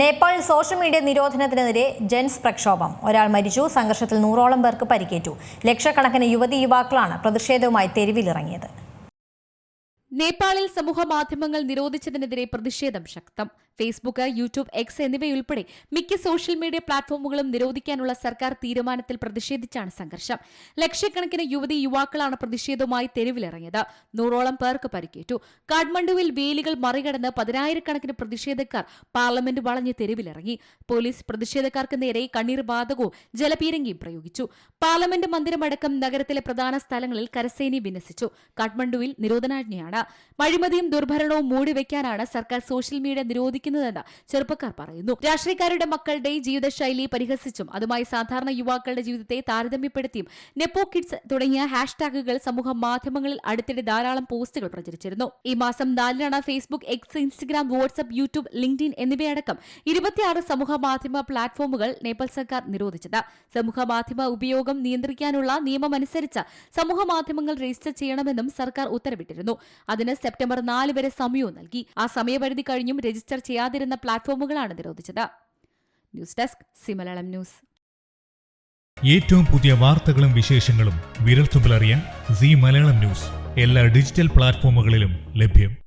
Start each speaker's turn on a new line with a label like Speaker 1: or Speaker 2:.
Speaker 1: Nepal social media നിരോധനത്തിനെതിരെ Gen Z പ്രക്ഷോഭം. ഒരാൾ മരിച്ചു സംഘർഷത്തിൽ നൂറോളം പേർക്ക് പരിക്കേറ്റു. ലക്ഷക്കണക്കിന് യുവതി യുവാക്കളാണ് പ്രതിഷേധവുമായി തെരുവിലിറങ്ങിയത്.
Speaker 2: നേപ്പാളിൽ സമൂഹ മാധ്യമങ്ങൾ നിരോധിച്ചതിനെതിരെ പ്രതിഷേധം ശക്തം. ഫേസ്ബുക്ക് യൂട്യൂബ് എക്സ് എന്നിവയുൾപ്പെടെ മിക്ക സോഷ്യൽ മീഡിയ പ്ലാറ്റ്ഫോമുകളും നിരോധിക്കാനുള്ള സർക്കാർ തീരുമാനത്തിൽ പ്രതിഷേധിച്ചാണ് സംഘർഷം. ലക്ഷക്കണക്കിന് യുവതി യുവാക്കളാണ് പ്രതിഷേധവുമായി തെരുവിലിറങ്ങിയത്. നൂറോളം പേർക്ക് പരിക്കേറ്റു. കാഠ്മണ്ഡുവിൽ വേലികൾ മറികടന്ന് പതിനായിരക്കണക്കിന് പ്രതിഷേധക്കാർ പാർലമെന്റ് വളഞ്ഞ് തെരുവിലിറങ്ങി. പോലീസ് പ്രതിഷേധക്കാർക്ക് നേരെ കണ്ണീർ വാതകവും ജലപീരങ്കിയും പ്രയോഗിച്ചു. പാർലമെന്റ് മന്ദിരമടക്കം നഗരത്തിലെ പ്രധാന സ്ഥലങ്ങളിൽ കരസേനയെ വിന്യസിച്ചു. കാഠ്മണ്ഡുവിൽ നിരോധനാജ്ഞയാണ്. അഴിമതിയും ദുർഭരണവും മൂടിവെക്കാനാണ് സർക്കാർ സോഷ്യൽ മീഡിയ നിരോധിക്കുന്നതെന്ന് ചെറുപ്പക്കാർ പറയുന്നു. രാഷ്ട്രീയക്കാരുടെ മക്കളുടെ ജീവിതശൈലി പരിഹസിച്ചും അതുമായി സാധാരണ യുവാക്കളുടെ ജീവിതത്തെ താരതമ്യപ്പെടുത്തിയും നെപ്പോ കിഡ്സ് തുടങ്ങിയ ഹാഷ്ടാഗുകൾ സമൂഹ മാധ്യമങ്ങളിൽ അടുത്തിടെ ധാരാളം പോസ്റ്റുകൾ പ്രചരിച്ചിരുന്നു. ഈ മാസം നാലിനാണ് Facebook X Instagram WhatsApp YouTube LinkedIn എന്നിവയടക്കം ഇരുപത്തിയാറ് സമൂഹ മാധ്യമ പ്ലാറ്റ്ഫോമുകൾ നേപ്പാൾ സർക്കാർ നിരോധിച്ചത്. സമൂഹ മാധ്യമ ഉപയോഗം നിയന്ത്രിക്കാനുള്ള നിയമമനുസരിച്ച് സമൂഹ മാധ്യമങ്ങൾ രജിസ്റ്റർ ചെയ്യണമെന്നും സർക്കാർ ഉത്തരവിട്ടിരുന്നു. അതിന് സെപ്റ്റംബർ നാല് വരെ സമയവും നൽകി. ആ സമയപരിധി കഴിഞ്ഞും രജിസ്റ്റർ ചെയ്യാതിരുന്ന പ്ലാറ്റ്ഫോമുകളാണ് നിരോധിച്ചത്. News desk സിമലയാളം news.
Speaker 3: ഏറ്റവും പുതിയ വാർത്തകളും വിശേഷങ്ങളും വിരൽത്തുമ്പിലറിയാൻ സി മലയാളം ന്യൂസ്. എല്ലാ ഡിജിറ്റൽ പ്ലാറ്റ്ഫോമുകളിലും ലഭ്യം.